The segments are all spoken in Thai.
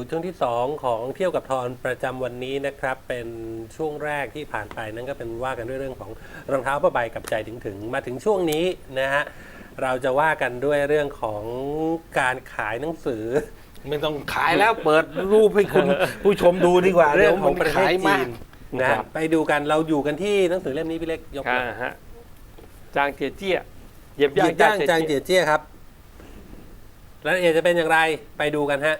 ลับเข้าสู่ช่วงที่ 2 ของเที่ยวกับทอนประจำวันนี้นะครับ เป็นช่วงแรกที่ผ่านไปนั่นก็เป็นว่ากันด้วยเรื่องของรองเท้าผ้าใบกับใจถึงถึงๆมาถึงช่วงนี้นะฮะเราจะว่ากันด้วยเรื่องของการขายหนังสือ ไม่ต้องขายแล้วเปิดรูปให้คุณผู้ชมดูดีกว่าเรื่องของดี๋ยวประเทศขายจีมากนนะฮะไปดูกันเราอยู่กันที่หนังสือเล่มนี้พี่เล็กยกอ่ามาฮะจางเจียเจี้ยเหยียบหยิย่างบย่างจาจางงเจีเจียยเจี้ยครับรายละเอียดจะเป็นอย่างไรไปดูกันฮะ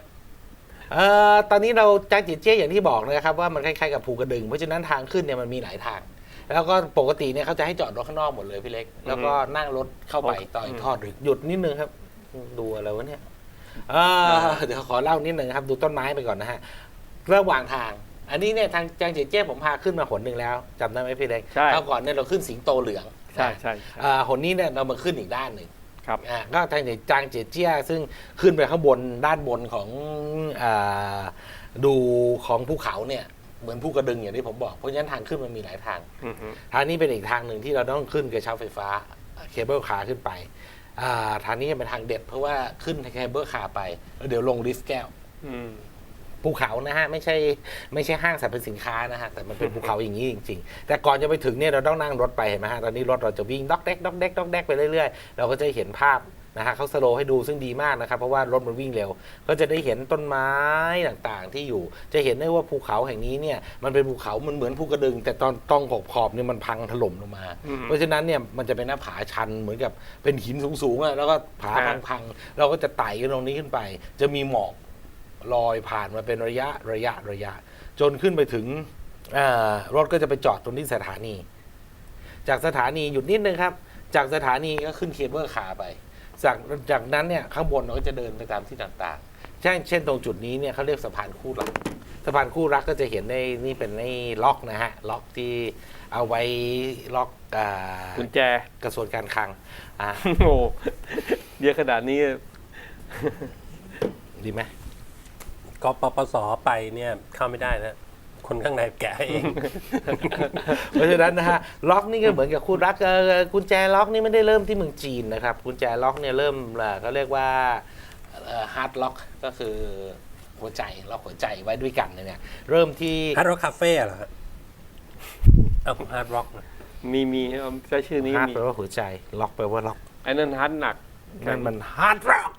เอ่อตอนนี้เราจางจีเจี้ยอย่างที่บอกนะครับว่ามันคล้ายๆกับภูกระดึง เพราะฉะนั้นทางขึ้นเนี่ยมันมีหลายทาง แล้วก็ปกติเนี่ยเขาจะให้จอดรถข้างนอกหมดเลยพี่เล็ก แล้วก็นั่งรถเข้าไปต่ออีกทอดหนึ่งหยุดนิดนึงครับดูอะไรวะเนี่ยเอ่อเดี๋ยวขอเล่านิดนึงครับดูต้นไม้ไปก่อนนะฮะระหว่างทาง อันนี้เนี่ยทางจางจีเจี้ยผมพาขึ้นมาหนหนึ่งแล้วจำได้ไหมพี่เล็กใช่เอาก่อนเนี่ยเราขึ้นสิงโตเหลืองใช่ใช่ใช่ อ่าหนนี้เนี่ยเรามาขึ้นอีกด้านหนึ่ง ครับอ่าก็ทางจางเจียเจี้ยซึ่งขึ้นไปข้างบนด้านบนของอาดูของภูเขาเนี่ยเหมือนภูกระดึงอย่างที่ผมบอก เพราะฉะนั้นทางขึ้นมันมีหลายทาง อือฮึทางนี้เป็นอีกทางหนึ่งที่เราต้องขึ้นกระเช้าไฟฟ้าเคเบิลคาร์ขึ้นไปอ่าทางนี้เป็นทางเด็ดเพราะว่าขึ้นเคเบิลคาร์ไปแล้วเดี๋ยวลงลิฟต์แก้ว อืม ภูเขานะฮะไม่ใช่ไม่ใช่ห้างสรรพสินค้านะฮะแต่มันเป็นภูเขาอย่างนี้จริง ๆ แต่ก่อนจะไปถึงเนี่ยเราต้องนั่งรถไปเห็นไหมฮะตอนนี้รถเราจะวิ่งด็อกเด็กด็อกเด็กด็อกเด็กไปเรื่อยๆ เราก็จะเห็นภาพนะฮะเขาสโลว์ให้ดูซึ่งดีมากนะครับ เพราะว่ารถมันวิ่งเร็ว ก็จะได้เห็นต้นไม้ต่างๆ ที่อยู่ จะเห็นได้ว่าภูเขาแห่งนี้เนี่ยมันเป็นภูเขามันเหมือนภูกระดึง แต่ตอนตองขอบขอบๆเนี่ยมันพังถล่มลงมาอืมเพราะฉะนั้นเนี่ยมันจะเป็นหน้าผาชันเหมือนกับเป็นหินสูงๆอะแล้วก็ผาฮะพังๆเราก็จะไต่กันตรงนี้ขึ้นไป จะมีหมอก ลอยผ่านมาเป็นระยะระยะระยะ จนขึ้นไปถึงอ่ารถก็จะไปจอดตรงที่สถานี จากสถานีหยุดนิดนึงครับ จากสถานีก็ขึ้นเคเบิลคาร์ไป จากจากนั้นเนี่ยข้างบนเราก็จะเดินไปตามที่ต่างๆเช่นเช่นตรงจุดนี้เนี่ยเขาเรียกสะพานคู่รักสะพานคู่รักก็จะเห็นในนี่เป็นในล็อกนะฮะล็อกที่เอาไว้ล็อกอ่ากุญแจกระทรวงการคลังอ่าโอ้โหเยอะขนาดนี้ ดีไหม กปปสไปเนี่ยเข้าไม่ได้นะคนข้างในแกะเอง เพราะฉะนั้นนะฮะล็อกนี่ก็เหมือนกับคุณรักเอ่อกุญแจล็อกนี่ไม่ได้เริ่มที่เมืองจีนนะครับกุญแจล็อกเนี่ยเริ่มเอ่อเขาเรียกว่าฮาร์ดล็อกก็คือหัวใจล็อกหัวใจไว้ด้วยกันเนี่ยเริ่มที่ฮาร์ดร็อกคาเฟ่เหรอฮะเอาฮาร์ดร็อกมีมีใช้ชื่อนี้ฮาร์ดมีแปลว่าหัวใจล็อกแปลว่าล็อกไอ้นั่นฮัทหนักนั่นมันฮาร์ดร็อก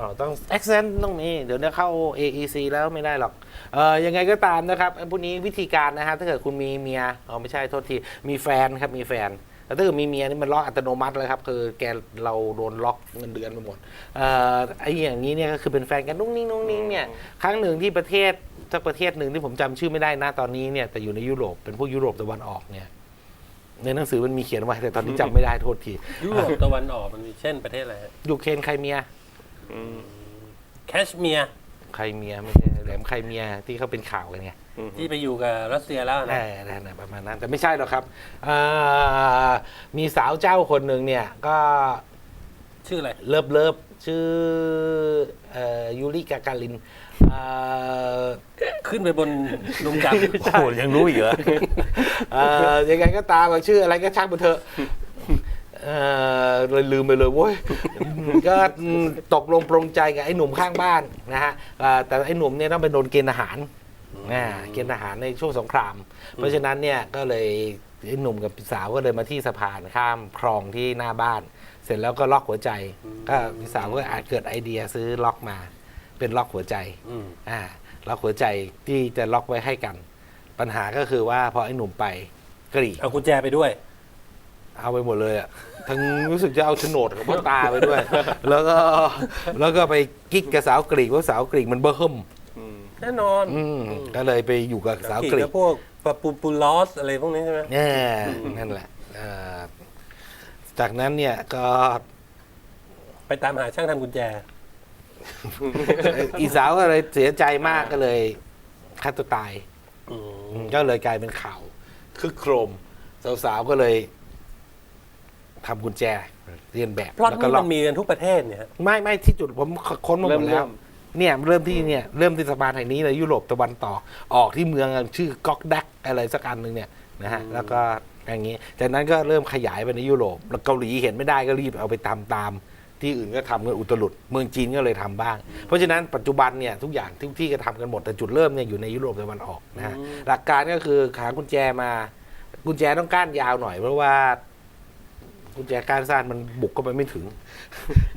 อ๋อต้อง accent ต้องมี เดี๋ยวเนี่ยเข้า AEC แล้วไม่ได้หรอก เอ่อยังไงก็ตามนะครับพวกนี้วิธีการนะฮะถ้าเกิดคุณมีเมียอ๋อไม่ใช่โทษที มีแฟนครับมีแฟนแล้วถ้าเกิดมีเมียนี่มันล็อกอัตโนมัติเลยครับคือแกเราโดนล็อกเงินเดือนไปหมดเอ่อไอ้อย่างนี้เนี่ยก็คือเป็นแฟนกันนุ่งนิ่งนุ่งนิ่งเนี่ยครั้งหนึ่งที่ประเทศสักประเทศหนึ่งที่ผมจำชื่อไม่ได้นะตอนนี้เนี่ยแต่อยู่ในยุโรปเป็นพวกยุโรปตะวันออกเนี่ยในหนังสือมันมีเขียนไว้แต่ตอนนี้จำไม่ได้โทษทียุโรปตะวันออกมันมีเช่นประเทศอะไรฮะยูเครนใครเมีย อืมแคชเมียร์ใครเมียไม่ใช่แหลมใครเมียที่เขาเป็นข่าวกันไงอืมที่ไปอยู่กับรัสเซียแล้วแน่นะแน่ๆประมาณนั้น แต่ไม่ใช่หรอกครับอ่ามีสาวเจ้าคนหนึ่งเนี่ย ก็ชื่ออะไร เลิฟเลิฟชื่อเอ่อยูริกาการินอ่าขึ้นไปบนดวงจันทร์โอ้โหยังรู้อีกเหรอ เอ่อยังไงก็ตามชื่ออะไรก็ช่างมันเถอะ เอ่อเลยลืมไปเลยเว้ย ก็ตกลงปรงใจกับไอ้หนุ่มข้างบ้านนะฮะอ่าแต่ไอ้หนุ่มเนี่ยต้องไปโดนเกณฑ์ทหารอ่าเกณฑ์ทหารในช่วงสงคราม เพราะฉะนั้นเนี่ยก็เลยไอ้หนุ่มกับสาวก็เลยมาที่สะพานข้ามคลองที่หน้าบ้าน เสร็จแล้วก็ล็อกหัวใจ ก็พี่สาวก็อาจเกิดไอเดียซื้อล็อกมา เป็นล็อกหัวใจ อืม อ่าล็อกหัวใจที่จะล็อกไว้ให้กัน ปัญหาก็คือว่าพอไอ้หนุ่มไปกรีดเอากุญแจไปด้วย เอาไปหมดเลยอะทั้งรู้สึกจะเอาโฉนดกับพ่อตาไปด้วย แล้วก็แล้วก็ไปกิ๊กกับสาวกรีกเพราะสาวกรีกมันเบ้อเฮิมอืมแน่นอนอืมก็เลยไปอยู่กับสาวกรีแล้กวพวกปะปูปูลอสอะไรพวกนี้ใช่ไหมแน่นั่นแหละเอ่อจากนั้นเนี่ยก็ ไปตามหาช่างทำกุญแจ อีสาวก็เลยเสียใจมากก็เลยฆ่าตัวตายอืมอืมก็เลยกลายเป็นข่าวคึกโครม สาวๆก็เลย ทำกุญแจเรียนแบบพล็อตแล้วก็นี้ล็อมักนมีกันทุกประเทศเนี่ยฮะ ไม่ไม่ที่จุดผมค้นมาหเริ่มมดเริ่แล้วม เนี่ยเริ่มที่เนี่ยเริ่มที่สะพานแห่งนี้เลยยุโรปตะวันตกออกที่เมืองชื่อก๊อกดักอะไรสักอันหนึ่งเนี่ยนะฮะแล้วก็อย่างนี้จากนั้นก็เริ่มขยายไปในยุโรปแล้วเกาหลีเห็นไม่ได้ก็รีบเอาไปตามตามที่อื่นก็ทำกันอุตลุดเมืองจีนก็เลยทำบ้าง เพราะฉะนั้นปัจจุบันเนี่ยทุกอย่างทุกที่ก็ทำกันหมดแต่จุดเริ่มเนี่ยอยู่ในยุโรปตะวันออกนะฮะหลักการก็คือหากุญแจมา กุญแจต้องก้านยาวหน่อยเพราะว่า กุญแจก้านสั้นมันบุกเข้าไปไม่ถึง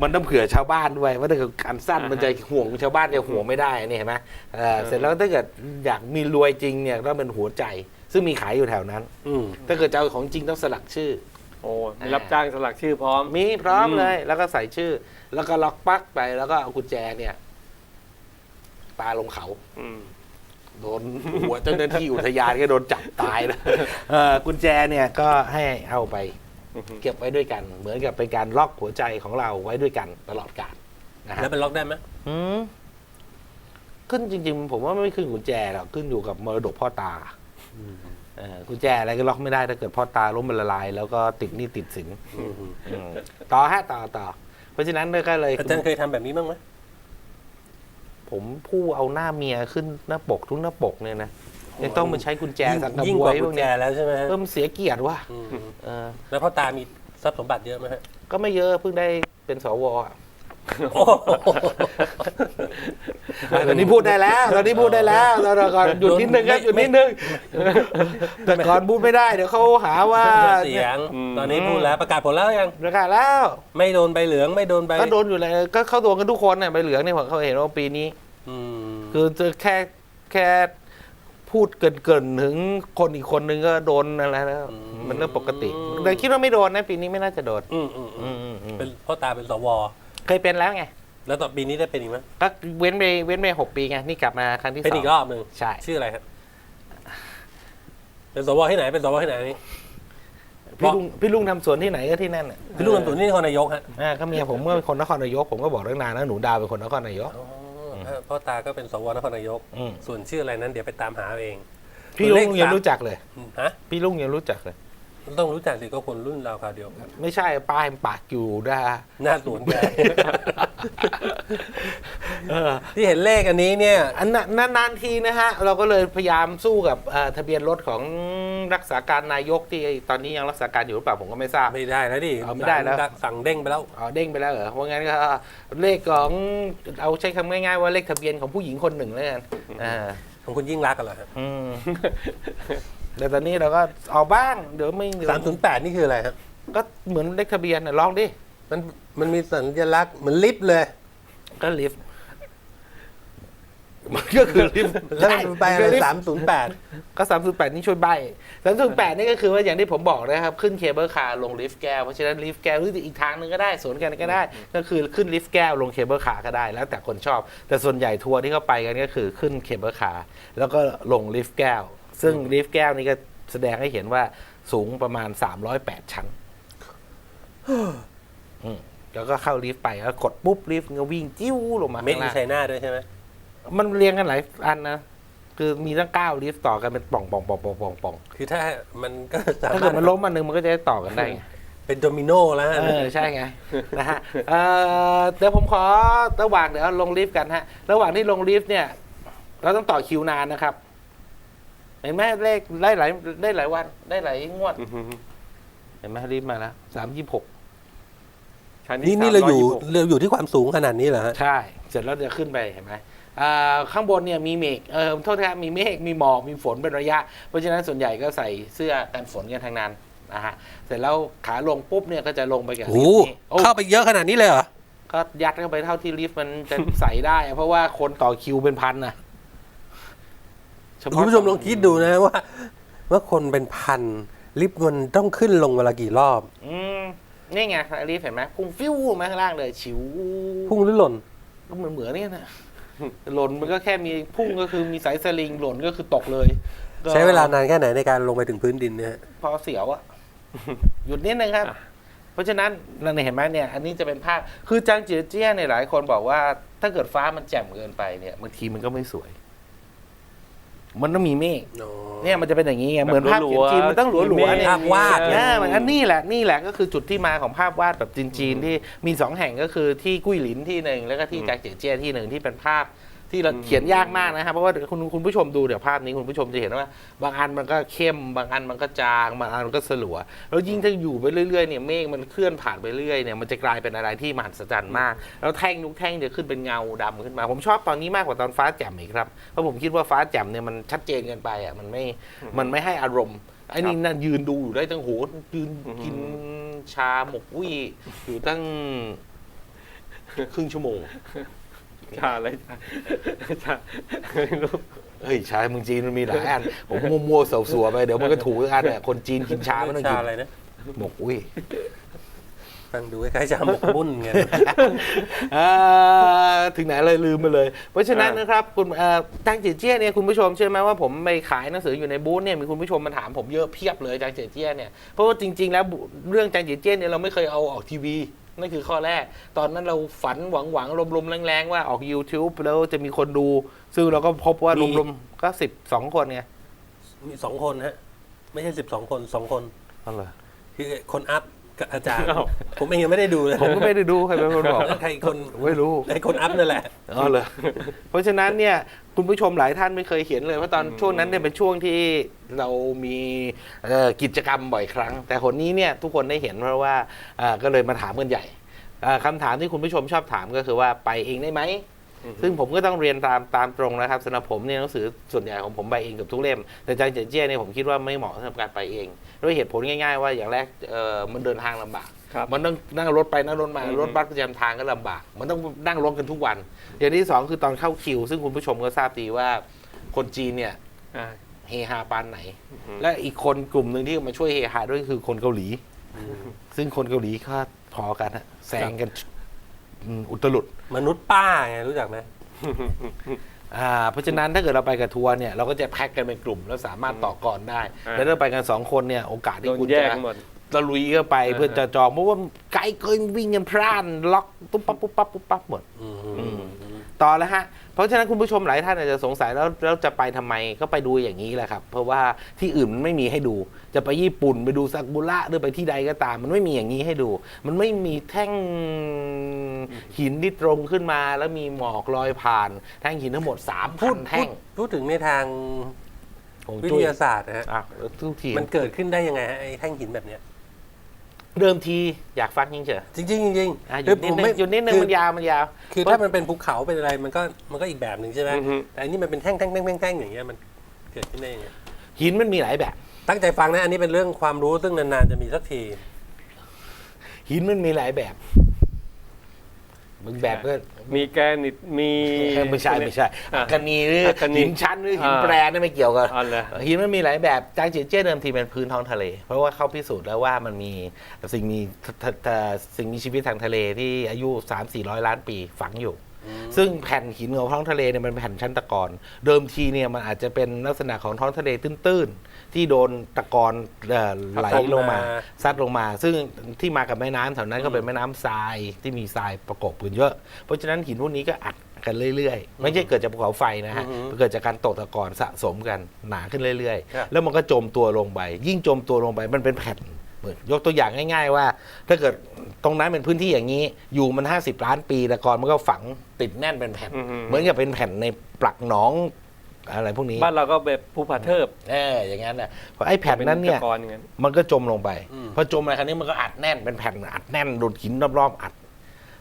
มันต้องเผื่อชาวบ้านด้วยว่าถ้าเกิดการสั้นมันจะห่วงชาวบ้านจะห่วงไม่ได้นี่เห็นไหมเออเสร็จแล้วถ้าเกิดอยากมีรวยจริงเนี่ยต้องเป็นหัวใจ ซึ่งมีขายอยู่แถวนั้น อืมถ้าเกิดจะเอาของจริงต้องสลักชื่อ โอ้มีรับจ้างสลักชื่อพร้อม มีพร้อมอืมเลย แล้วก็ใส่ชื่อ แล้วก็ล็อกปลั๊กไปแล้วก็เอากุญแจเนี่ยปาลงเขา อืม โดนหัวเจ้าหน้าที่อุทยานก็โดนจับตายแล้วเออกุญแจเนี่ยก็ให้เอาไปอือฮึ เก็บไว้ด้วยกัน เหมือนกับเป็นการล็อกหัวใจของเราไว้ด้วยกันตลอดกาลนะฮะแล้วมันล็อกได้ไหมอืมขึ้นจริง ๆ ผมว่าไม่ขึ้นกุญแจหรอกขึ้นอยู่กับมรดกพ่อตาเออกุญแจอะไรก็ล็อกไม่ได้ถ้าเกิดพ่อตาล้มมันละลาย แล้วก็ติดหนี่ติดสินอืมอืมต่อฮะต่อต่อเพราะฉะนั้นก็เลย อาจารย์เคยทำแบบนี้บ้างไหมผมผู้เอาหน้าเมียขึ้นหน้าปกทุกหน้าปกเนี่ยนะ ยังต้องมาใช้กุญแจยิ่งสังกะยิ่งบกวว่ายพกุวญกแจเนี้ยแล้วใช่ไหมฮะเพิ่มเสียเกียรติว่ะอืมเออแล้วพ่อตามีทรัพย์สมบัติเยอะไหมฮะก็ไม่เยอะเพิ่งได้เป็นสวอะโอ้โห ตอนนี้พูดได้แล้วตอนนี้พูดได้แล้วตอนก่อนหยุดนิดนึงครับหยุดนิดนึงแต่ก่อนพูดไม่ได้เดี๋ยวเขาหาว่าเสียง อืม ตอนนี้พูดแล้วประกาศผลแล้วยัง ประกาศแล้ว ไม่โดนใบเหลืองไม่โดนใบก็โดนอยู่เลยก็เข้าโดนกันทุกคนเนี่ยใบเหลืองเนี่ยผมเขาเห็นว่าปีนี้ อืมคือจะแค่แค่ พูดเกินเกินๆถึงคนอีกคนนึงก็โดนอะไรแล้ว มันเรื่องปกติ แต่คิดว่าไม่โดนนะปีนี้ไม่น่าจะโดนอืมอืมอือืมมอืมอืมเป็นพ่อตาเป็นสว เคยเป็นแล้วไง แล้วต่อปีนี้ได้เป็นอีกไหมก็เว้นไปเว้นไปหกปีไงนี่กลับมาครั้งที่สเป็นองอีกรอบหนึ่งใช่ ชื่ออะไรครับเป็นสวที่ไหนเป็นสวที่ไหนนี่ พี่ลุงพี่ลุงทำสวนที่ไหนก็ที่นั่นน่ะพี่ลูกลำตุนนี่นครนายกฮะอ่าก็เมียผมเมื่อเป็นคนนครนายกผมก็บอกตั้งนานแล้วหนูดาวเป็นคนนครนายก อ๋อ พ่อตาก็เป็นสวนครนายก อืม ส่วนชื่ออะไรนั้นเดี๋ยวไปตามหาเอาเองพี่ลุงยังรู้จักเลยอืมฮะ พี่ลุงยังรู้จักเลย ต้องรู้จักสิก็คนรุ่นเราคราวเดียวกันไม่ใช่ป้ายมันปากอยู่นะหน้าสวนแกเออ ที่เห็นเลขอันนี้เนี่ย อันนั้นนานๆทีนะฮะ เราก็เลยพยายามสู้กับเอ่อทะเบียนรถของรักษาการนายกที่ตอนนี้ยังรักษาการอยู่หรือเปล่าผมก็ไม่ทราบ ไม่ได้แล้วดิเอาไม่ได้แล้ว สั่งสั่งเด้งไปแล้ว อ๋อเด้งไปแล้วเหรอเพราะงั้นก็เลขของเอาใช้คำง่ายๆว่าเลขทะเบียนของผู้หญิงคนหนึ่งแล้วกันอ่าของคุณยิ่งรักษณ์กันเหรอครับอืม แต่ตอนนี้เราก็เอาบ้างเดี๋ยวไม่สามศูนย์แปดนี่คืออะไรครับก็เหมือนเลขทะเบียนน่ะลองดิมันมันมีสัญลักษณ์เหมือนลิฟต์เลย ก็ลิฟต์มันก็คือลิฟต์แล้วมันไปอะไรใช่สามศูนย์แปดก็สามศูนย์แปดนี่ช่วยใบสามศูนย์แปดนี่ก็คือว่าอย่างที่ผมบอกนะครับขึ้นเคเบิลคาร์ลงลิฟต์แก้วเพราะฉะนั้นลิฟต์แก้วหรืออีกทางหนึ่งก็ได้สวนกันก็ได้ ก็คือขึ้นลิฟต์แก้วลงเคเบิลคาร์ก็ได้ แล้วแต่คนชอบ แต่ส่วนใหญ่ทัวร์ที่เขาไปกันก็คือขึ้นเคเบิลคาร์แล้วก็ลงลิฟต์แก้ว ซึ่งลิฟต์แก้วนี่ก็แสดงให้เห็นว่าสูงประมาณ 308 ชั้นอืมแล้วก็เข้าลิฟต์ไปแล้วกดปุ๊บลิฟต์ก็วิ่งจิ้วลงมาเมดข้างอินล่างไชน่าด้วยใช่ไหมมันเรียงกันหลายอันนะ คือมีตั้งเก้าลิฟต์ต่อกันเป็นป่องป่องป่องป่องป่องป่องคือถ้ามันก็สาถ้ามาเกิรดถมันล้มอันหนึงมันก็จะได้ต่อกันได้ไงเป็นโดมิโนแล้วฮะเออใช่ไงนะฮะเอ่อเดี๋ยวผมขอระหว่างเดี๋ยวลงลิฟต์กันฮะ ระหว่างที่ลงลิฟต์เนี่ย เราต้องต่อคิวนานนะครับ เห็นไหมเลขได้หลายได้หลายวัน ได้หลายงวด อือฮึเห็นไหมลิฟต์มาแล้วสามยี่หกชั้นนี่ที่นี่เราอยู่326เราอยู่ที่ความสูงขนาดนี้เหรอฮะ ใช่ เสร็จแล้วจะขึ้นไปเห็นไหมอ่าข้างบนเนี่ยมีเมฆเออโทษนะครับมีเมฆมีหมอกมีฝนเป็นระยะ เพราะฉะนั้นส่วนใหญ่ก็ใส่เสื้อกันฝนกันทางนั้นนะฮะเสร็จแล้วขาลงปุ๊บเนี่ยก็จะลงไปกับโอ้ลิโหฟต์นี้โอ้ เข้าไปเยอะขนาดนี้เลยเหรอ ก็ยัดเข้าไปเท่าที่ลิฟต์มันจะ ใส่ได้อะเพราะว่าคนต่อคิวเป็นพันนะ เฉพาะคุณผู้ชมลองคิดดูนะว่าว่าคนเป็นพันลิฟต์มันต้องขึ้นลงเวลากี่รอบ อืมนี่ไงลิฟต์เห็นไหมพุ่งฟิวมาข้างล่างเลย ชิวพุ่งหรือหล่นก็เหมือนเหมือนเนี่ยนะหล่นมันก็แค่มีพุ่งก็คือมีสายสลิงหล่นก็คือตกเลยก็ใช้เวลานานแค่ไหนในการลงไปถึงพื้นดินเนี่ยฮะพอเสียวอะหยุดนิดนึงครับ เพราะฉะนั้นเราเนี่ยเห็นไหมเนี่ย อันนี้จะเป็นภาพ คือจางเจียเจี้ยเนี่ยหลายคนบอกว่า ถ้าเกิดฟ้ามันแจ่มเกินไปเนี่ยบางทีมันก็ไม่สวย มันต้องมีเมฆเนี่ยมันจะเป็นอย่างนี้ไงเหมือนภาพเขียนจีนมันต้องหลัวหลัวๆเนี่ยภาพวาดเออมันอันนี้แหละนี่แหละก็คือจุดที่มาของภาพวาดแบบจีนๆที่มีสองแห่งก็คือที่กุ้ยหลินที่หนึ่งแล้วก็ที่จางเจียเจี้ยที่หนึ่งที่เป็นภาพ ที่เราเขียนยากมากนะครับเพราะว่าคุณคุณผู้ชมดูเดี๋ยวภาพนี้คุณผู้ชมจะเห็นว่า บางอันมันก็เข้ม บางอันมันก็จางบางอันมันก็สลัว แล้วยิ่งถ้าอยู่ไปเรื่อยๆเนี่ยเมฆมันเคลื่อนผ่านไปเรื่อยเนี่ยมันจะกลายเป็นอะไรที่มหัศจรรย์มาก แล้วแท่งทุกแท่งจะขึ้นเป็นเงาดำขึ้นมา ผมชอบตอนนี้มากกว่าตอนฟ้าแจ่มอีกครับเพราะผมคิดว่าฟ้าแจ่มเนี่ยมันชัดเจนเกินไปอะมันไม่มันไม่ให้อารมณ์ไอ้นี่นั่นยืนดูอยู่ได้ตั้งโหยืนกินชาหมกวี่อยู่ตั้งครึ่งชั่วโมง ชาอะไรชาชาไม่รู้เฮ้ยชาเมืองจีนมันมีหลายอันผมมัวๆสัวๆไปเดี๋ยวมันก็ถูกทุกอันอะคนจีนกินชาไม่ต้องชากินอะไรนะหมกอุ้ยฟังดูคล้ายๆชาหมกบุ้นไงอ่าถึงไหนเลยลืมไปเลย เพราะฉะนั้นนะครับคุณเอ่อจางเจียเจี้ยเนี่ยคุณผู้ชมเชื่อไหมว่าผมไปขายหนังสืออยู่ในบูธเนี่ยมีคุณผู้ชมมาถามผมเยอะเพียบเลยจางเจียเจี้ยเนี่ยเพราะว่าจริง ๆ แล้วเรื่องจางเจียเจี้ยเนี่ยเราไม่เคยเอาออกทีวี นั่นคือข้อแรก ตอนนั้นเราฝันหวังๆลมๆแรงๆว่าออก YouTube แล้วจะมีคนดู ซึ่งเราก็พบว่ามีรวมๆก็สิบสองคนไงมีสองคนฮะ ไม่ใช่สิบสองคนสองคนอ๋อเหรอคือคนอัพกับอาจารย์อ้าวผมเองยังไม่ได้ดูเลยผมก็ไม่ได้ดูใครเป็นคนบอกแล้วใครคนไม่รู้ไอ้คนอัพนั่นแหละอ๋อเหรอเพราะฉะนั้นเนี่ย คุณผู้ชมหลายท่านไม่เคยเห็นเลยเพราะตอนช่วงนั้นเนี่ยเป็นช่วงที่เรามีเอ่อกิจกรรมบ่อยครั้ง แต่คนนี้เนี่ยทุกคนได้เห็นเพราะว่าเอ่อก็เลยมาถามกันใหญ่เอ่อคำถามที่คุณผู้ชมชอบถามก็คือว่าไปเองได้ไหมซึ่งผมก็ต้องเรียนตามตามตรงนะครับสำหรับผมเนี่ยหนังสือส่วนใหญ่ของผมไปเองเกับทุกเล่ม แต่จางเจียเจี้ยเนี่ยผมคิดว่าไม่เหมาะสำหรับการไปเอง ด้วยเหตุผลง่าย ๆ ว่าอย่างแรกเอ่อมันเดินทางลำบากครับ มันต้องนั่งรถไปนั่งรถมาอืมรถบัสประจำทางก็ลำบาก มันต้องนั่งรถกันทุกวัน อย่างที่สองคือตอนเข้าคิว ซึ่งคุณผู้ชมก็ทราบดีว่าคนจีนเนี่ยอ่าเฮฮาปานไหนอืมและอีกคนกลุ่มหนึ่งที่มาช่วยเฮฮาด้วยคือคนเกาหลี ซึ่งคนเกาหลีก็พอกันฮะแซงกันอืมอุตลุดมนุษย์ป้าไงรู้จักไหมอ่าเพราะฉะนั้นถ้าเกิดเราไปกับทัวร์เนี่ยเราก็จะแพ็กกันเป็นกลุ่ม แล้วสามารถต่อก่อนได้อ่าแล้วถ้าไปกันสองคนเนี่ยโอกาสโดที่นคุณแยจะกกันหมด ตะลุยเข้าไปอ่าเพื่อจะจองเพราะว่าไกลเกินวิ่งกันพร่านล็อกตุ๊บปั๊บปุ๊บปั๊บปุ๊บปั๊บหมดอืมอืมต่อแล้วฮะ เพราะฉะนั้นคุณผู้ชมหลายท่านอาจจะสงสัยแล้วแล้วจะไปทำไมก็ไปดูอย่างนี้แหละครับ เพราะว่าที่อื่นมันไม่มีให้ดู จะไปญี่ปุ่นไปดูซากุระหรือไปที่ใดก็ตาม มันไม่มีอย่างนี้ให้ดู มันไม่มีแท่งหินที่ตรงขึ้นมา แล้วมีหมอกลอยผ่าน แท่งหินทั้งหมดสามพูพัดนพูแท่ดงพูดถึงในทางของวิจุ้ทยยาศาสตร์นะฮะอะทุกทีมันเกิดขึ้นได้ยังไงฮะไอ้แท่งหินแบบเนี้ย เดิมทีอยากฟังยิ่งเฉยจริงๆจริงอะหคืยุอดนิผดมนึงไม่หยุดนิดนึงคือมันยาวมันยาว คือถ้ามันเป็นภูเขาเป็นอะไรมันก็มันก็อีกแบบหนึ่งใช่ไหมอือฮึ แต่อันนี้มันเป็นแท่งแท่งแท่งแท่งแท่งอย่างเงี้ยมันเกิดขึ้นได้ยังไงหินมันมีหลายแบบ ตั้งใจฟังนะอันนี้เป็นเรื่องความรู้ซึ่งนานๆจะมีสักที หินมันมีหลายแบบ บางแบบก็มีแกนิตมีเออไม่ใช่ไม่ใช่อะอัคนีหรืออัคนีหินชั้นหรือหินอ่า แปรนี่ไม่เกี่ยวกัน อ๋อเหรอ หินมันมีหลายแบบจางเจียเจี้ยเดิมทีเป็นพื้นท้องทะเล เพราะว่าเขาพิสูจน์แล้วว่ามันมีสิ่งมีทททสิ่งมีชีวิตทางทะเลที่อายุ 3 4 0 0 ล้านปีฝังอยู่ ซึ่งแผ่นหินของท้องทะเลเนี่ยมันเป็นแผ่นชั้นตะกอนเดิมทีเนี่ยมันอาจจะเป็นลักษณะของท้องทะเลตื้นๆ ที่โดนตะกอนเอ่อไหลลงมา ซัดลงมา ซึ่งที่มากับแม่น้ำแถวนั้นก็เป็นแม่น้ำทรายที่มีทรายประกบกันเยอะ เพราะฉะนั้นหินพวกนี้ก็อัดกันเรื่อยๆ ไม่ใช่เกิดจากภูเขาไฟนะฮะอือฮึเกิดจากการตกตะกอนสะสมกันหนาขึ้นเรื่อย ครับ ๆ แล้วมันก็จมตัวลงไปยิ่งจมตัวลงไปมันเป็นแผ่นเหมือนยกตัวอย่างง่าย ๆ ว่า ถ้าเกิดตรงนั้นเป็นพื้นที่อย่างนี้ อยู่มัน 50 ล้านปีตะกอนมันก็ฝังติดแน่นเป็นแผ่น อือฮึ เหมือนกับเป็นแผ่นในปลักหนองอะไรพวกนี้บ้านเราก็แบบภูผาเทิบเอออย่างนั้นน่ะเพราะไอ้แผ่นนั้นเนี่ย ป็ตะกอนอย่างนั้น มันก็จมลงไป อืม พอจมไปครั้นี้มันก็อัดแน่นเป็นแผ่นอัดแน่นโดนหินรอบๆอัด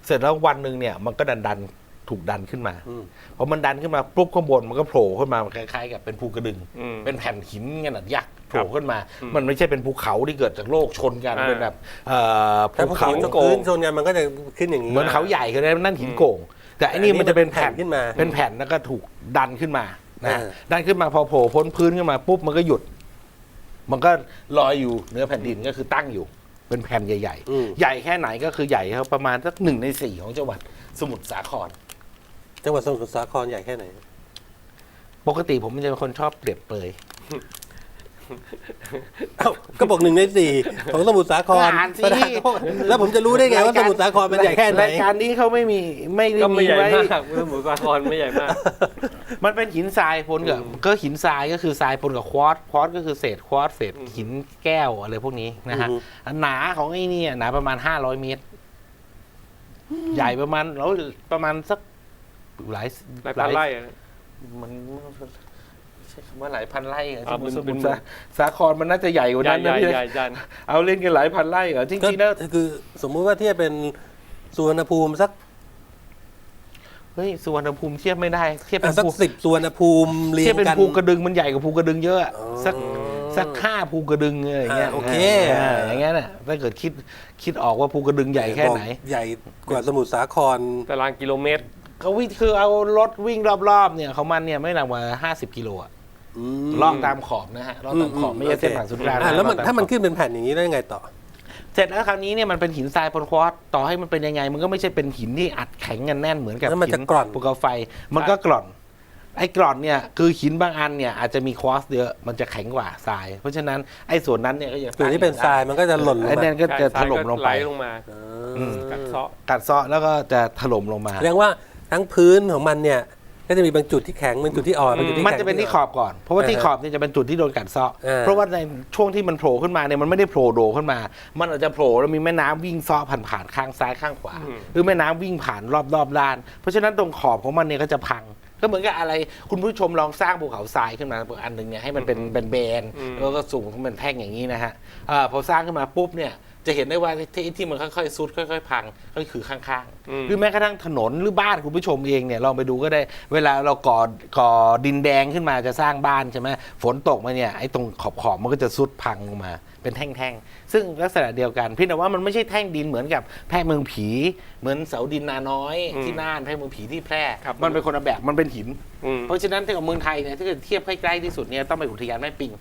เสร็จแล้ววันหนึ่งเนี่ยมันก็ดันดันๆ ถูกดันขึ้นมาอืมพอมันดันขึ้นมาปุ๊บข้างบนมันก็โผล่ขึ้นมาคล้ายๆกับเป็นภูกระดึงอืมเป็นแผ่นหินขนาดยักษ์โผครัล่บขึ้นมาอืมมันไม่ใช่เป็นภูเขาที่เกิดจากโลกชนกันอ่าเป็นแบบเอ่อถ้าภูภูเขาเขาพื้นชนกันมันก็จะขึ้นอย่างนี้เหมือนเขาใหญ่กันเลยนั่นหินโก่งแต่อันนี้อันนี้มันจะเป็นแผ่นมันเป็นแผ่นขึ้นมา เป็นแผ่นแล้วก็ถูกดันขึ้นมานะอ่าดันขึ้นมาพอโผล่พ้นพื้นขึ้นมาปุ๊บมันก็หยุด มันก็ลอยอยู่เหนือแผ่นดินก็คือตั้งอยู่เป็นแผ่นใหญ่อืมๆใหญ่แค่ไหนก็คือใหญ่ครับประมาณสักหนึ่งในสี่ของจังหวัดสมุทรสาคร จังหวัดสมุทรสาครใหญ่แค่ไหน ปกติผมจะเป็นคนชอบเปรียบเปรยเอ้าก็บอกหนึ่งในสี่ของสมุทรสาครอ่านสิประธานโทษแล้วผมจะรู้ได้ไงว่าสมุทรสาครมันใหญ่แค่ไหน รายการนี้เขาไม่มีไม่ได้ก็ไม่มีใหญ่ไว้ มากสมุทรสาครไม่ใหญ่มาก มันเป็นหินทรายปนกับอืมก็หินทรายก็คือทรายปนกับควอตซ์ควอตซ์ก็คือเศษควอตซ์เศษหินแก้วอะไรพวกนี้นะฮะอือฮึหนาของไอ้นี่หนาประมาณห้าร้อยเมตร ใหญ่ประมาณแล้วประมาณสัก หลายหลายพันไร่อะ มันใช้คำว่าหลายพันไร่เหรออ่าสมุทรเป็นสมุทรเป็นสาสาครมันน่าจะใหญ่กว่าใหญ่นั้นใหญ่นะพี่ใหญ่ใหญ่เอาเล่นกันหลายพันไร่เหรอจก็ริงๆแล้วคือสมมุติว่าเทียบเป็นสุวรรณภูมิสักเฮ้ยสุวรรณภูมิเทียบไม่ได้เทียบอะเป็นสักภูสิบสุวรรณภูมิเรียเทียงบเป็นกัน ภูกระดึงมันใหญ่กว่าภูกระดึงเยอะอะอ๋อสักสักห้าภูกระดึงอะไรอย่างเงี้ยอ่าโอเคาอย่างเงี้ยน่ะถ้าเกิดคิดคิดออกว่าภูกระดึงใหญ่แค่ไหน บอกใหญ่กว่าสมุทรสาครตารางกิโลเมตร เขาวิ่งคือเอารถวิ่งรอบๆเนี่ยเขามันเนี่ยไม่ต่ำกว่าห้าสิบกิโลอะมลอกตามขอบนะฮะลอกตามขอบไม่ใช่เส้นผ่านศูนย์กลางอะนะแล้วมันลอกตถ้ามันขอบขึ้นเป็นแผ่นอย่างนี้ได้ไงต่อ เสร็จแล้วคราวนี้เนี่ยมันเป็นหินทรายบนควอตต่อให้มันเป็นยังไง มันก็ไม่ใช่เป็นหินที่อัดแข็งกันแน่นเหมือนกับแล้วมันจะหิกร่อน ภูเขาไฟ มันก็กร่อน ไอ้กร่อนเนี่ยคือหินบางอันเนี่ยอาจจะมีควอสเยอะมันจะแข็งกว่าทราย เพราะฉะนั้นไอ้ส่วนนั้นเนี่ยก็ยังส่วนที่เป็นทรายมันก็จะหล่นลงไอ้มานั่นก็จะถล่มลงไหไปลลงมาอืมกัดเซาะกัดเซาะแล้วก็จะถล่มลงมาแสดงว่า ทั้งพื้นของมันเนี่ยก็จะมีบางจุดที่แข็งบางจุดที่อ่อนบางจุดที่มันแข็งจะเป็นที่ขอบก่อน เพราะว่าที่ขอบเนี่ยจะเป็นจุดที่โดนกัดเซาะเออเพราะว่าในช่วงที่มันโผล่ขึ้นมาเนี่ยมันไม่ได้โผล่โดขึ้นมา มันอาจจะโผล่แล้วมีแม่น้ำวิ่งเซาะผ่านผ่านๆข้างซ้ายข้างขวาอืมหรือแม่น้ำวิ่งผ่านรอบรอบๆด้าน เพราะฉะนั้นตรงขอบของมันเนี่ยก็จะพัง ก็เหมือนกับอะไรคุณผู้ชมลองสร้างภูเขาทรายขึ้นมาอันหนึ่งเนี่ยให้มันเป็นเป็นแบนๆแล้วก็สูงขึ้นเป็นแท่งอย่างนี้นะฮะเอ่อพอสร้างขึ้นมาปุ๊บเนี่ย จะเห็นได้ว่าที่ที่มันค่อยๆซุดค่อยๆ พังก็คือข้างๆอืมหรือแม้กระทั่งถนนหรือบ้านคุณผู้ชมเองเนี่ยลองไปดูก็ได้เวลาเราก่อก่อดินแดงขึ้นมาจะสร้างบ้านใช่ไหมฝนตกมาเนี่ยไอ้ตรงขอบขอบๆมันก็จะซุดพังลงมา เป็นแท่งๆ ซึ่งลักษณะเดียวกันเพี่แต่ว่ามันไม่ใช่แท่งดินเหมือนกับแพร่เมืองผี เหมือนเสาดินนาน้อยอืมที่น่านแพร่เมืองผีที่แพร่ครับมันเป็นคนละแบบมันเป็นหินอืมเพราะฉะนั้นถ้ากับเมืองไทยเนี่ยถ้าเกิดเทียบใกล้ๆที่สุดเนี่ยต้องไปอุทยานแม่ปิง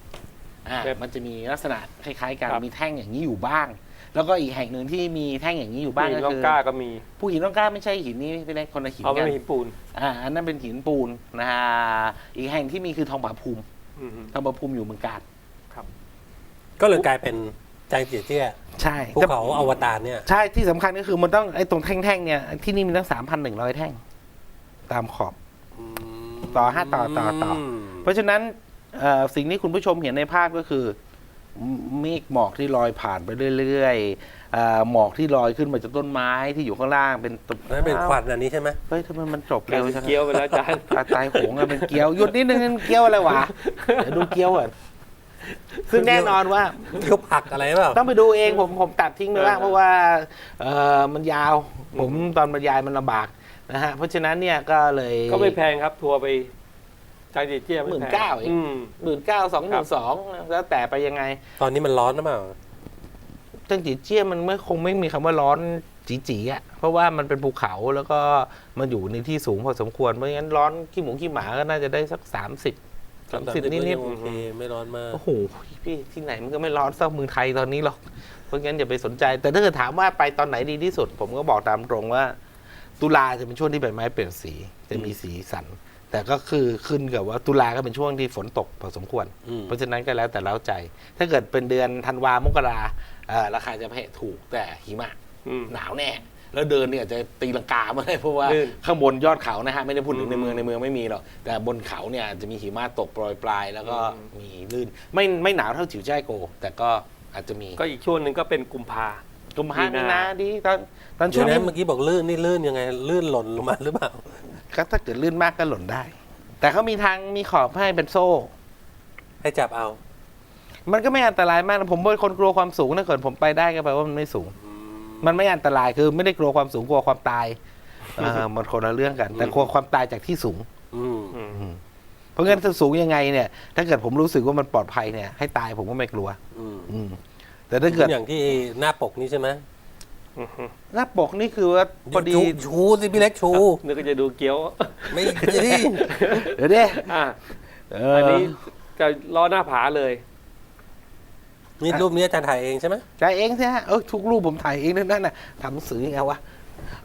อ่าครับมันจะมีลักษณะคล้ายๆกันครับมีแท่งอย่างนี้อยู่บ้าง แล้วก็อีกแห่งหนึ่งที่มีแท่งอย่างนี้อยู่บ้างมีก็ล่องคือกล้าก็มีผู้หินต้องกล้าไม่ใช่หินนี้เป็นคนละหินเอาไม่กันมีหินปูนอ่าอันนั้นเป็นหินปูนนะฮะอีกแห่งที่มีคือทองผาภูมิอืมทองผาภูมิอยู่เมืองกาญก็เลยกลายเป็นจางเจียเจี้ยใช่ภูเขาอวตารเนี่ย ใช่ที่สำคัญก็คือมันต้องไอ้ตรงแท่งๆเนี่ยที่นี่มีตั้งสามพันหนึ่งร้อยแท่ง ตามขอบ ต่อห้าต่อต่อต่อมเพราะฉะนั้นเอ่อสิ่งที่คุณผู้ชมเห็นในภาพก็คือ เมฆหมอกที่ลอยผ่านไปเรื่อยๆเอ่อหมอกที่ลอยขึ้นมาจากต้นไม้ที่อยู่ข้างล่างเป็นตุ่มนั่นเป็นควันอันนี้ใช่ไหมเฮ้ยทำไมมันจบเร็เร็ววจังเกี้ยวไปแล้วอาจารย์ตาตายโหงอะเป็นเกี๊ยวหยุดนิดนึงเกี๊ยวอะไรวะเดี๋ยวดูเกี๊ยวก่อนซึ่งแน่นอนว่าเคี้ยวผักอะไรเปล่า ต้องไปดูเองผมผมตัดทิ้งไปบ้างเออเพราะว่าเออมันยาว ผมตอนบรรยายมันลำบากนะฮะเพราะฉะนั้นเนี่ยก็เลยก็ไม่แพงครับทัวร์ไป จางจีเจี้ยไม่แพงหมื่นเก้าเองอืมหมื่นเก้าสองหมื่นสองแล้วแต่ไปยังไง ตอนนี้มันร้อนหรือเปล่าจังจีเจี้ยมันไม่คงไม่มีคำว่าร้อนจีจีๆอะเพราะว่ามันเป็นภูเขาแล้วก็มันอยู่ในที่สูงพอสมควรเพราะงั้นร้อนขี้หมูขี้หมาก็น่าจะได้สักสามสิบสามสิบนิดโอเคไม่ร้อนมากๆโอ้โหพี่ที่ไหนมันก็ไม่ร้อนเท่าเมืองไทยตอนนี้หรอกเพราะงั้นอย่าไปสนใจ แต่ถ้าเกิดถามว่าไปตอนไหนดีที่สุด ผมก็บอกตามตรงว่า ตุลาจะเป็นช่วงที่ใบไม้เปลี่ยนสีจะมีสีสัน แต่ก็คือขึ้นกับว่าตุลาก็เป็นช่วงที่ฝนตกพอสมควร อืม เพราะฉะนั้นก็แล้วแต่เล้าใจ ถ้าเกิดเป็นเดือนธันวามกราเอ่อราคาจะแพงถูกแต่หิมะ อืม หนาวแน่ แล้วเดินเนี่ยจะตีลังกาไม่ได้เพราะว่าลื่นข้างบนยอดเขานะฮะไม่ได้พูดถึงในเมืองอืมในเมืองไม่มีหรอกแต่บนเขาเนี่ยจะมีหิมะตกโปรยปลายแล้วก็อืม มีลื่น ไม่ไม่หนาวเท่าจิ๋วจ้ายโก แต่ก็อาจจะมีก็อีกช่วงหนึ่งก็เป็นกุมภา กุมภามีมีนานาดีตอนตอนช่ช่ววงงนี้นี้เมื่อกี้บอกลื่นนี่ลื่นยังไงลื่นหล่นลงมาหรือเปล่า ก็ถ้าเกิดลื่นมากก็หล่นได้ แต่เขามีทางมีขอบให้เป็นโซ่ ให้จับเอา มันก็ไม่อันตรายมากนะผมเป็นคนกลัวความสูงถ้าเกิดผมไปได้ก็แปลว่ามันไม่สูง มันไม่อันตรายคือไม่ได้กลัวความสูงกลัวความตายเออมันคนละเรื่องกัน แต่กลัวความตายจากที่สูง อืมอืมเพราะงั้นถ้าสูงยังไงเนี่ย ถ้าเกิดผมรู้สึกว่ามันปลอดภัยเนี่ยให้ตายผมก็ไม่กลัว อืม อืมแต่ถ้าเกิดอย่างที่หน้าปกนี้ใช่ไหมอืม หน้าปกนี่คือว่าพอดีชูชูสิพี่เล็กชูนึกว่าจะดูเกี๊ยว ไม่ดีเดี๋ยวเด้อะเออัอันนี้จะล้อหน้าผาเลยนี่รูปนี้อาจารย์ถ่ายเองใช่ไหมใจเองใช่ฮะเออทุกรูปผมถ่ายเองทั้งนั้นน่ะทำหนังสือยังไงวะ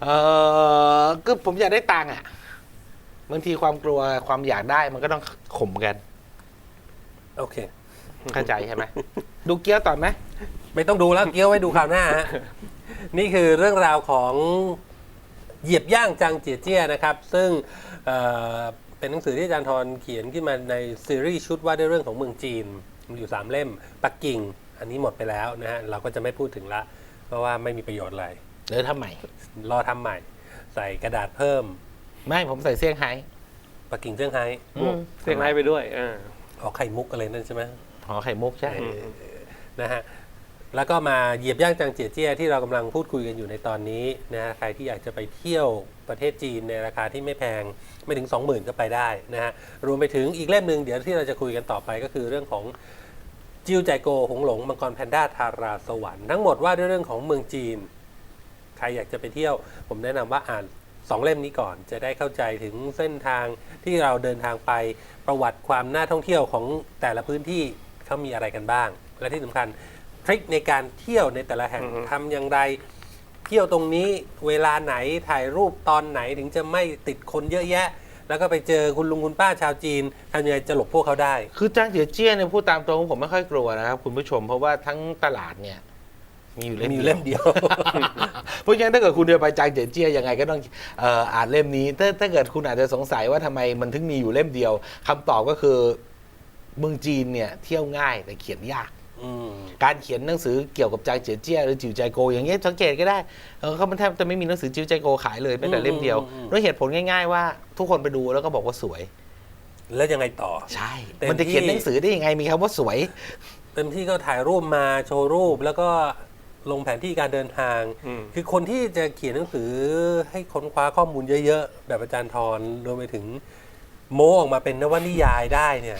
เออก็ผมอยากได้ตังค์อะบางทีความกลัวความอยากได้มันก็ต้องข่มกัน โอเคเข้าใจใช่ไหมดูเกี้ยวต่อไหมไม่ต้องดูแล้วเกี้ยวไว้ดูคราวหน้าฮะ นี่คือเรื่องราวของเหยียบย่างจางเจียเจี้ยนะครับ ซึ่งเอ่อเป็นหนังสือที่อาจารย์ทรเขียนขึ้นมาในซีรีส์ชุดว่าด้วยเรื่องของเมืองจีนมีอยู่ 3 เล่มปักกิ่ง อันนี้หมดไปแล้วนะฮะเราก็จะไม่พูดถึงละ เพราะว่าไม่มีประโยชน์อะไรเดี๋ยวทำใหม่ รอทำใหม่ ใส่กระดาษเพิ่มไม่ผมใส่เซี่ยงไฮ้ปักกิ่งเซี่ยงไฮ้อืมเสียงไห้ไปด้วยอ่า ออกไข่มุกอะไรนั่นใช่ไหม หอไข่มุกใช่อืมนะฮะ แล้วก็มาเหยียบย่างจางเจียเจี้ยที่เรากำลังพูดคุยกันอยู่ในตอนนี้นะฮะใครที่อยากจะไปเที่ยวประเทศจีนในราคาที่ไม่แพงไม่ถึง 20,000 ก็ไปได้นะฮะรวมไปถึงอีกเล่มหนึ่งเดี๋ยวที่เราจะคุยกันต่อไปก็คือเรื่องของจิวใจโกหงหลงมังกรแพนด้าทาราสวรรค์ทั้งหมดว่าด้วยเรื่องของเมืองจีน ใครอยากจะไปเที่ยว ผมแนะนำว่าอ่านสองเล่มนี้ก่อน จะได้เข้าใจถึงเส้นทางที่เราเดินทางไปประวัติความน่าท่องเที่ยวของแต่ละพื้นที่เขามีอะไรกันบ้าง และที่สำคัญ ทริคในการเที่ยวในแต่ละแห่งอือฮึทำอย่างไร เที่ยวตรงนี้เวลาไหนถ่ายรูปตอนไหนถึงจะไม่ติดคนเยอะแยะ แล้วก็ไปเจอคุณลุงคุณป้าชาวจีนทำยังไงจะหลบพวกเขาได้ คือจ้างเจียเจี้ยเนี่ยพูดตามตรงผมไม่ค่อยกลัวนะครับคุณผู้ชมเพราะว่าทั้งตลาดเนี่ยมีอยู่เล่มมีดีอยู่ยวเล่มเดียว เพราะฉะนั้นถ้าเกิดคุณเดินไปจางเจียเจี้ยยังไงก็ต้องเอ่ออ่านเล่มนี้ถ้าถ้าเกิดคุณอาจจะสงสัยว่าทำไมมันถึงมีอยู่เล่มเดียวคำตอบก็คือเมืองจีนเนี่ยเที่ยวง่ายแต่เขียนยากอืม การเขียนหนังสือเกี่ยวกับจางเจียเจี้ยหรือจิวใจโก อย่างเงี้ยสังเกตก็ได้เออเขามันแทบจะไม่มีหนังสือจิวใจโกขายเลยแม้แต่เล่มเดียวอืมอืมอืมด้วยเหตุผลง่าย ๆ ว่า ทุกคนไปดูแล้วก็บอกว่าสวย แล้วยังไงต่อ ใช่เต็มมันจะเขียนที่หนังสือได้ยังไงมีคำว่าสวย เต็มที่ก็ถ่ายรูปมาโชว์รูปแล้วก็ลงแผนที่การเดินทางอืมคือคนที่จะเขียนหนังสือให้ค้นคว้าข้อมูลเยอะ ๆ แบบอาจารย์ทรรวมไปถึง โมออกมาเป็นนวนิยายได้เนี่ย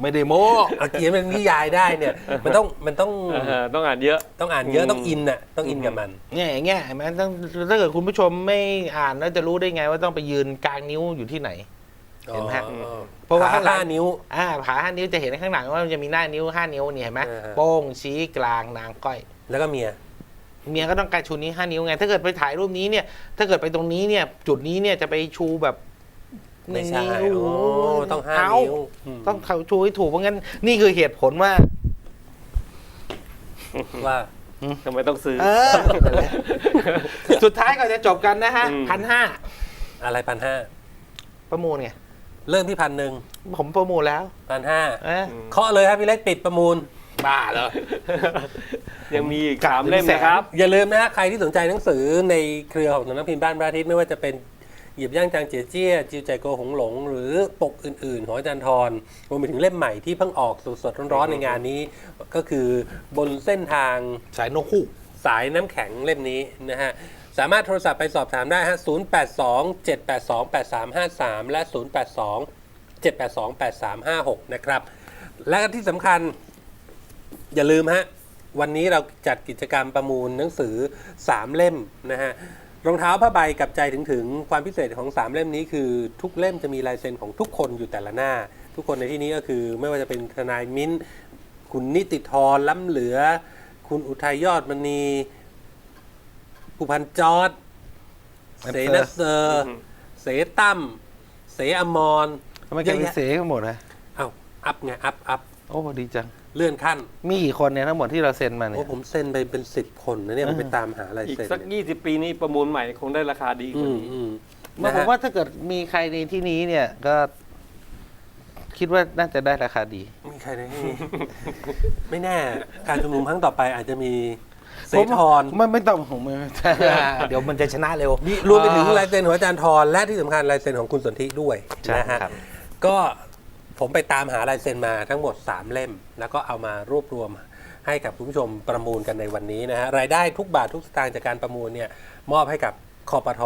ไม่ได้โม้เอาเขียนเป็นนิยายได้เนี่ย มันต้องมันต้องอ่าฮะต้องอ่านเยอะ ต้องอ่านเยอะอืมต้องอินน่ะต้องอินกับมัน เนี่ยอย่างเงี้ยเห็นไหมต้องถ้าเกิดคุณผู้ชมไม่อ่านแล้วจะรู้ได้ไงว่าต้องไปยืนกลางนิ้วอยู่ที่ไหน เห็นไหมฮะ อ๋อเพราะว่าขาข้างหลัง ห้านิ้ว อ่าผาห้านิ้วจะเห็นข้างหลังว่ามันจะมีหน้านิ้วห้านิ้วเนี่ยเห็นไหมเออโป้งชี้กลางนางก้อย แล้วก็เมีย เมียก็ต้องการชูนี้ห้านิ้วไง ถ้าเกิดไปถ่ายรูปนี้เนี่ย ถ้าเกิดไปตรงนี้เนี่ย จุดนี้เนี่ยจะไปชูแบบ ไม่ใช่นิ้วโอ้ต้องห้าเนิ้วมต้องเขาชูให้ถูกเพราะงั้นนี่คือเหตุผลว่า ว่าทำไมต้องซื้อ เออนั่นแหละสุดท้ายก่อนจะจบกันนะฮะอืม พันห้าอะไรพันห้าประมูลไงเริ่มที่พันหนึ่งผมประมูลแล้วพันห้าเอ๊ะเคาะเลยครับพี่เล็กปิดประมูล บ้าเหรอ ยังมีอีกกะสามถึงเล่มแสนนะครับ อย่าลืมนะฮะใครที่สนใจหนังสือในเครือของสำนักพิมพ์บ้านพระอาทิตย์ไม่ว่าจะเป็น เหยียบย่างจางเจียเจี้ยจิวใจโกหงหลง หรือปกอื่นๆของอาจารย์ทรรวมไปถึงเล่มใหม่ที่เพิ่งออกสดๆร้อนๆในงานนี้ ก็คือบนเส้นทางสายนกคู่สายน้ำแข็งเล่มนี้นะฮะสามารถโทรศัพท์ไปสอบถามได้ฮะ 082 782 8353 และ 082 782 8356 นะครับ และที่สำคัญอย่าลืมฮะ วันนี้เราจัดกิจกรรมประมูลหนังสือ 3 เล่มนะฮะ รองเท้าผ้าใบกับใจถึงถึงความพิเศษของ 3 เล่มนี้คือทุกเล่มจะมีลายเซ็นของทุกคนอยู่แต่ละหน้า ทุกคนในที่นี้ก็คือไม่ว่าจะเป็นทนายมิ้นท์คุณนิติธรล้ำเหลือ คุณอุทัยยอดมณีผู้พันจอร์ดเสนัสเซอร์อืมเสตั้มเสอมรทำไมแกเป็นเสกันหมดอะเอ้าอัพไงอัพอัพโอ้ดีจัง เลื่อนขั้นมีกี่คนเนี่ยทั้งหมดที่เราเซ็นมาเนี่โอ้ยผมเซ็นไปเป็นสิบคนนะเนี่ยผมไปตามหาลายอีกเซ็นสักยี่สิบปีนี้ประมูลใหม่คงได้ราคาดีกอืว่ามนี้อืมมานะผมฮะว่าถ้าเกิดมีใครในที่นี้เนี่ยก็ คิดว่าน่าจะได้ราคาดี มีใครในที่นี้ไม่แน่ การชุมนุมครั้งต่อไปอาจจะมีเสทร ไม่ไม่ต้องผมไม่เดี๋ยวมันจะชนะเร็วมีรวมไปถึงลายเซ็นของอาจารย์ทรและที่สำคัญลายเซ็นของคุณสนธิด้วยใช่นะฮะครับ ก็ ผมไปตามหาลายเซ็นมาทั้งหมด 3 เล่ม แล้วก็เอามารวบรวมให้กับคุณผู้ชมประมูลกันในวันนี้นะฮะรายได้ทุกบาททุกสตางค์จากการประมูลเนี่ยมอบให้กับคอปท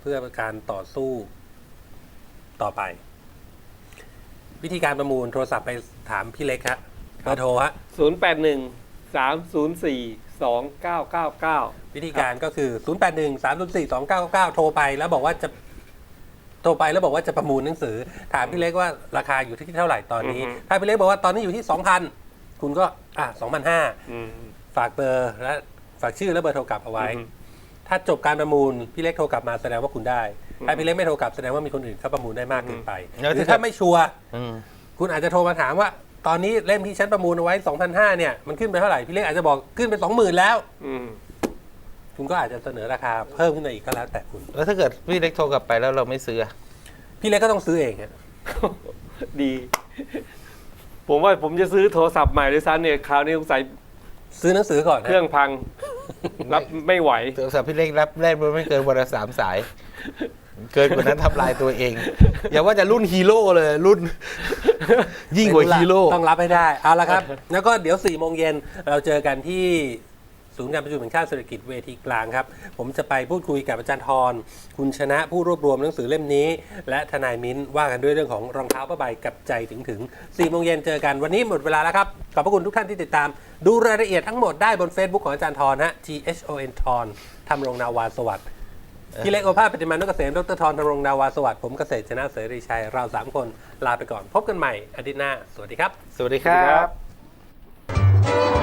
เพื่อการต่อสู้ต่อไป วิธีการประมูลโทรศัพท์ไปถามพี่เล็กครับเบอร์โทรฮะศูนย์แปดหนึ่งสามศูนย์สี่สองเก้าเก้าเก้าวิธีการก็คือ 0 8 1 3 0 4 2 9 9โทรไป แล้วบอกว่าจะ โทรไปแล้วบอกว่าจะประมูลหนังสือ ถามพี่เล็กว่าราคาอยู่ที่เท่าไหร่ตอนนี้ ถ้าพี่เล็กบอกว่าตอนนี้อยู่ที่ 2,000 คุณก็อะ2,500อืมฝากเบอร์และฝากชื่อและเบอร์โทรกลับเอาไว้อืมถ้าจบการประมูลพี่เล็กโทรกลับมาแสดงว่าคุณได้อืมถ้าพี่เล็กไม่โทรกลับแสดงว่ามีคนอื่นเขาประมูลได้มากเกินไปแล้วหรือถ้าถ้าไม่ชัวร์อืมคุณอาจจะโทรมาถามว่าตอนนี้เล่มที่ฉันประมูลเอาไว้2,500เนี่ยมันขึ้นไปเท่าไหร่พี่เล็กอาจจะบอกขึ้นไป20,000แล้วอืม คุณก็อาจจะเสนอราคาเพิ่มขึ้นมาอีกก็แล้วแต่คุณ แล้วถ้าเกิดพี่เล็กโทรกลับไปแล้วเราไม่ซื้ออะพี่เล็กก็ต้องซื้อเองอะดี ผมว่าผมจะซื้อโทรศัพท์ใหม่ด้วยซ้ำเนี่ยคราวนี้สงสัยซื้อหนังสือก่อนนะเครื่องพัง รับไม่ไหว โทรศัพท์พี่เล็กรับแรกไม่เกินวันละสามสาย เกินกว่านั้นทำลายตัวเอง อย่าว่าจะรุ่นฮีโร่เลยรุ่น ยิ่งกว่าฮีโร่ ต้องรับให้ได้ เอาละครับ แล้วก็เดี๋ยว4ี่โมงเย็นเราเจอกันที่ ศูนย์การประชุมแห่งชาติเศรษฐกิจเวทีกลางครับ ผมจะไปพูดคุยกับอาจารย์ทรคุณชนะผู้รวบรวมหนังสือเล่มนี้ และทนายมิ้นว่ากันด้วยเรื่องของรองเท้าผ้าใบกับใจถึงถึง4ี่โมงเย็นเจอกันวันนี้หมดเวลาแล้วครับ ขอบพระคุณทุกท่านที่ติดตาม ดูรายละเอียดทั้งหมดได้บน Facebook ของอาจารย์ทรนะ T H O N ทรทำรงนาวาสวัสดิ์พี่เล็กโอภาสปฏิมานุกเกษมดรทรธำรงนาวาสวัสดิ์ผมเกษตรชนะเสรีชัยเราสามคนลาไปก่อน พบกันใหม่อาทิตย์หน้า สวัสดีครับ สวัสดีครับ